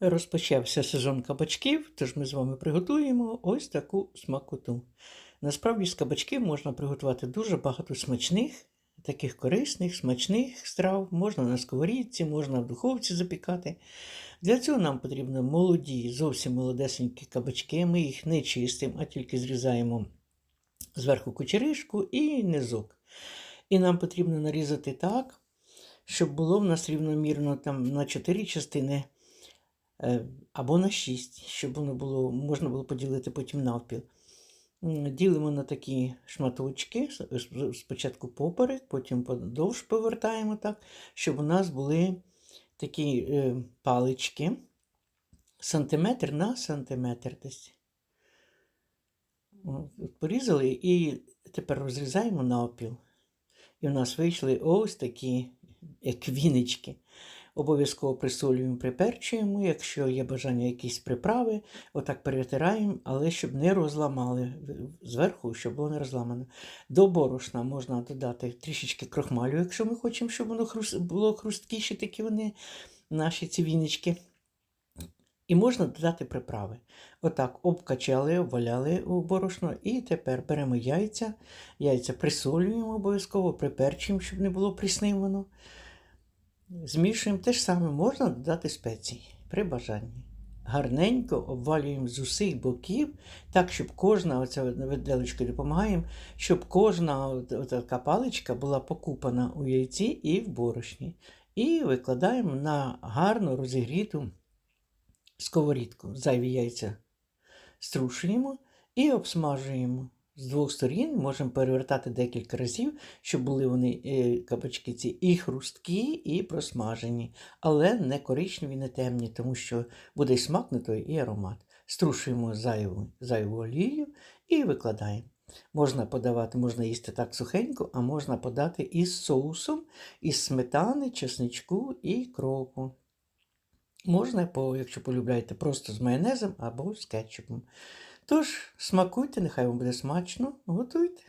Розпочався сезон кабачків, тож ми з вами приготуємо ось таку смакоту. Насправді з кабачків можна приготувати дуже багато смачних, таких корисних, смачних страв. Можна на сковорідці, можна в духовці запікати. Для цього нам потрібно молоді, зовсім молодесенькі кабачки. Ми їх не чистимо, а тільки зрізаємо зверху кучеришку і низок. І нам потрібно нарізати так, щоб було в нас рівномірно там на 4 частини або на 6, щоб воно було, можна було поділити потім навпіл. Ділимо на такі шматочки, спочатку поперек, потім подовж повертаємо так, щоб у нас були такі е, палички, сантиметр на сантиметр десь. Порізали і тепер розрізаємо навпіл. І у нас вийшли ось такі як вінички. Обов'язково присолюємо, приперчуємо, якщо є бажання якісь приправи, отак перетираємо, але щоб не розламали зверху, щоб було не розламано. До борошна можна додати трішечки крохмалю, якщо ми хочемо, щоб воно було хрусткіші, такі вони, наші ці вінички. І можна додати приправи. Отак обкачали, обваляли у борошно, і тепер беремо яйця. Яйця присолюємо обов'язково, приперчуємо, щоб не було прісним воно. Змішуємо те ж саме, можна додати спеції при бажанні. Гарненько обвалюємо з усіх боків, так, щоб кожна, оця виделочкою допомагаємо, щоб кожна така паличка була покупана у яйці і в борошні. І викладаємо на гарно розігріту сковорідку. Зайві яйця струшуємо і обсмажуємо. З двох сторін можемо перевертати декілька разів, щоб були вони е, кабачки ці і хрусткі, і просмажені, але не коричневі, не темні, тому що буде і смак не той, і аромат. Струшуємо зайву, зайву олію і викладаємо. Можна подавати, можна їсти так сухенько, а можна подати із соусом, із сметани, чесничку і кропу. Можна, якщо полюбляєте, просто з майонезом або з кетчупом. Тож, смакуйте, нехай вам буде смачно, готуйте.